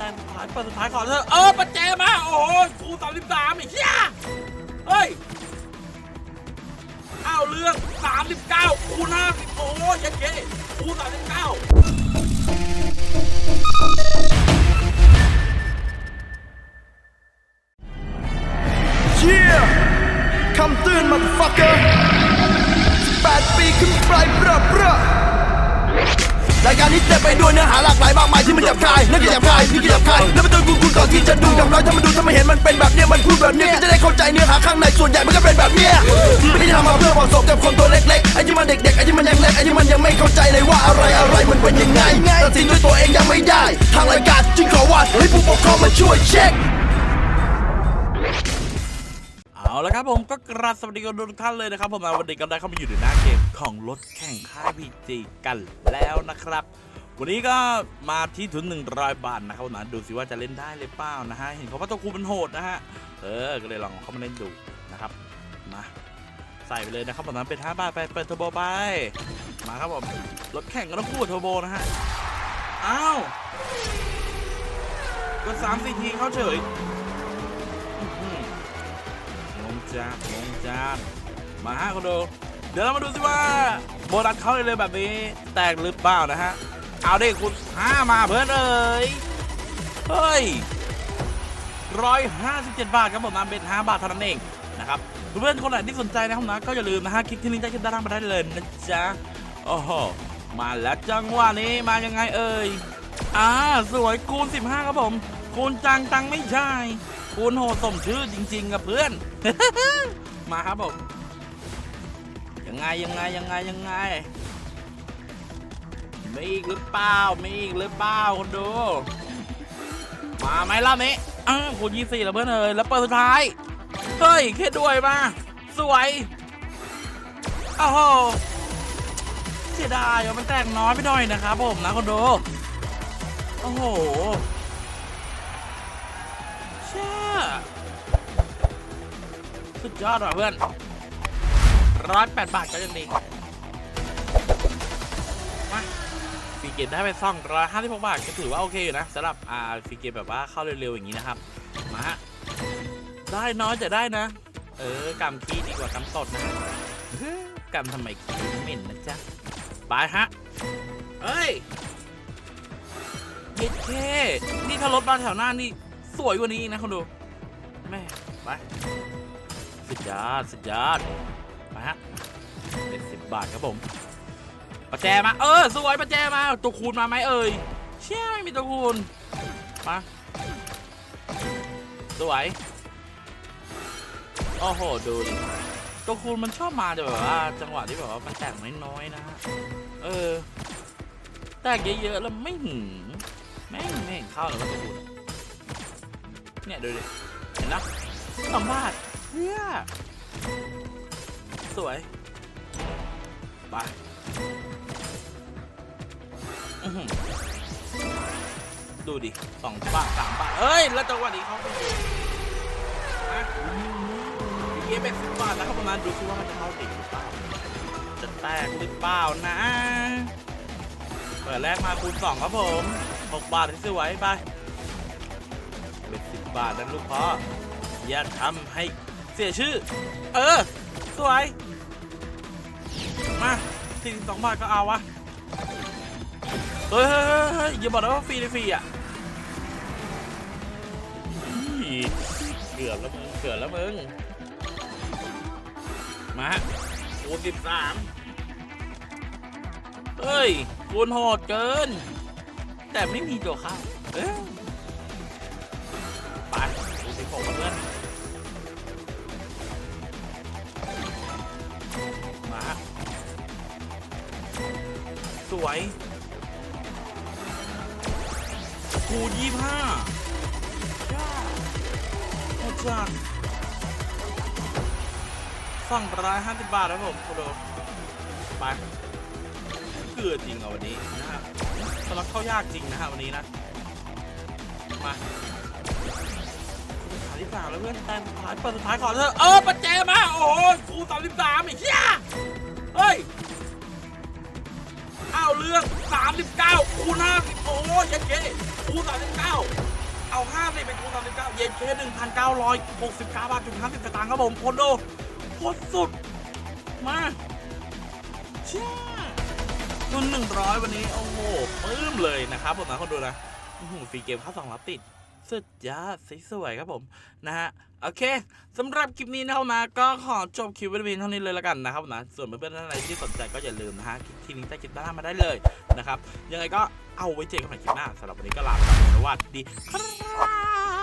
ต้มสุดท้ายเปิดสุดท้ายขอเถอะเออปัจเจมาโอ้โหกูสามสิบสามไอ้เหี้ยเฮ้ยเอาวเรื่องสามสิบเก้าคูณห้าสิบโอ้ยยันเก้คูณสามสิบเก้าเชี่ยคำเตือนมาฟักเกอร์แปดปีขึ้นไปเบรอเบรอ รายการนี้เต็มไปด้วยเนื้อหาหลากหลายมากมายที่มันหยาบคายนั่นก็หยาบคายนี่ก็หยาบคายแล้วมันต้องกูกูก่อนที่จะดูกับเราถ้ามันดูถ้ามันเห็นมันเป็นแบบเนี้ยมันพูดแบบเนี้ยก็จะได้เข้าใจเนื้อหาข้างในส่วนใหญ่มันก็เป็นแบบเนี้ยไม่ได้ทำมาเพื่อเหมาะสมกับคนตัวเล็กๆไอ้ที่มันเด็กๆไอ้ที่มันยังเล็กไอ้ที่มันยังไม่เข้าใจเลยว่าอะไรอะไรมันเป็นยังไงตัดสินด้วยตัวเองยังไม่ได้ ทางรายการจึงขอว่าให้ผู้ปกครองมาช่วยเช็ค เอาละครับผมก็กราบสวัสดีกันทุกท่านเลยนะครับ ผมมาวันนี้ก็ได้เข้ามาอยู่ในหน้าเกมของรถแข่งค่ายพีจีกันแล้วนะครับ วันนี้ก็มาที่ทุน100บาทนะครับผมนะดูสิว่าจะเล่นได้เลยเปล่านะฮะเห็นเขาว่าตัวคูมันโหดนะฮะเออก็เลยลองเข้ามาเล่นดูนะครับมาใส่ไปเลยนะครับผมนะเป็น5บาทไปเปิดเทอร์โบไปมาครับผมรถแข่งก็ต้องคู่กับเทอร์โบนะฮะอ้าวก็สามสี่ทีเข้าเฉยอื จานงงจานมาฮะคนดูเดี๋ยวเรามาดูสิว่าโบนัสเข้าเลยแบบนี้ แตกหรือเปล่านะฮะ เอาดิคุณห้ามาเพื่อนเอ้ยเฮ้ยร้อยห้าสิบเจ็ดบาทครับผมนะเป็นห้าบาทเท่านั้นเองนะครับเพื่อนคนไหนที่สนใจนะครับนะก็อย่าลืมนะฮะคลิกที่ลิงก์ใต้คลิปด้านล่างมาได้เลยนะจ๊ะโอ้โหมาแล้วจังหวะนี้มายังไงเอ่ยอ่าสวยคูณ15 ครับผมคูณจังตังไม่ใช่ คูณโหสมชื่อจริงๆกับเพื่อน มาครับผมยังไงยังไงยังไงยังไงมีอีกหรือเปล่ามีอีกหรือเปล่าคนดูมาไหมรอบนี้อ้าวคูณยี่สี่แล้วเพื่อนเอ๋ยแล้วเปิดสุดท้ายเฮ้ยแค่ด้วยมาสวยโอ้โหเสียดายว่ามันแตกน้อยไปหน่อยนะครับผมนะคนดูโอ้โหเช่า สุดยอดว่ะเพื่อนร้อยแปดบาทก็ยังดีมาฟรีเกมได้ไปซ่องร้อยห้าสิบหกบาทก็ถือว่าโอเคอยู่นะสำหรับอ่าฟรีเกมแบบว่าเข้าเร็วๆอย่างนี้นะครับ มาฮะได้น้อยแต่ได้นะ เออกำขี้ดีกว่ากำตดนะกำทำไมขี้เหม็นนะจ๊ะไปฮะเอ้ยเย็ดเคนี่ถ้ารถมาแถวหน้านี่สวยกว่านี้อีกนะคุณดู แม่ไปสุดยอดสุดยอดไปฮะเป็นสิบบาทครับผมประแจมา เออสวยประแจมาตัวคูณมาไหมเอ่ยเชี่ยไม่มีตัวคูณมาสวยโอ้โหดูดิตัวคูณมันชอบมาแต่แบบว่าจังหวะที่แบบว่ามันแตกน้อยๆนะฮะเออแตกเยอะๆแล้วไม่หืมแม่ไม่เห็นเข้าเลยว่าตัวคูณเนี่ยดูดิ เห็นนะสองบาทเฮียสวยไปดูดิสองบาทสามบาทเอ้ย แล้วจังหวะนี้เขาเป็นยี่เป็นสิบบาทแล้วครับประมาณดูซิว่ามันจะเข้าติดหรือเปล่าจะแตกหรือเปล่านะ เปิดแรกมาคูณสองครับผมหกบาทที่ซื้อไว้ไป เป็นสิบบาทนะลูกพ่ออย่าทำให้เสียชื่อ เออ สวย มาสี่สิบสองบาทก็เอาวะ เฮ้ยเฮ้ยอย่าบอกนะว่าฟรีในฟรีอะเกือบแล้วมึงเกือบแล้วมึง มาฮะคูณสิบสามเฮ้ยคูณโหดเกิน แต่ไม่มีตัวข้าเอ้ยไปคูณ สิบหกเพื่อนมาฮะสวยคูยี่ห้าโคตรจังสั่งร้ายห้าสิบบาทครับผมคุณดูไปเกลือจริงเอาวันนี้นะฮะสำหรับเข้ายากจริงนะฮะวันนี้นะ มา ขายที่สามแล้วเพื่อนแต้มสุดท้ายเปิดสุดท้ายขอเถอะเออปัจเจมา โอ้โหคูสามสิบสามไอ้เหี้ยเฮ้ยเอาเรื่อง39คูณ50โอ้ยเยันเก้คูณ39ห้าสิบเป็นคูณสามสิบเก้าเย็นเคหนึ่งพันเก้าร้อยหกสิบเก้าบาทจุดห้าสิบสตางค์ครับผมคนดูโคตรสุด มาเชี่ยทุนหนึ่งร้อยวันนี้ โอ้โหปื้มเลยนะครับผมนะคนดูนะอื้อหือฟรีเกมเข้าสองรับติด สุดยอดสวยๆครับผมนะฮะโอเคสำหรับคลิปนี้นะครับนะก็ขอจบคลิปไว้เพียงเท่านี้เลยละกันนะครับนะส่วนเพื่อนๆท่านใดที่สนใจก็อย่าลืมนะฮะคลิปที่ลิงก์ใต้คลิปด้านล่างมาได้เลยนะครับยังไงก็เอาไว้เจอกันใหม่คลิปหน้าสำหรับวันนี้ก็ลาไปก่อนสวัสดีครับ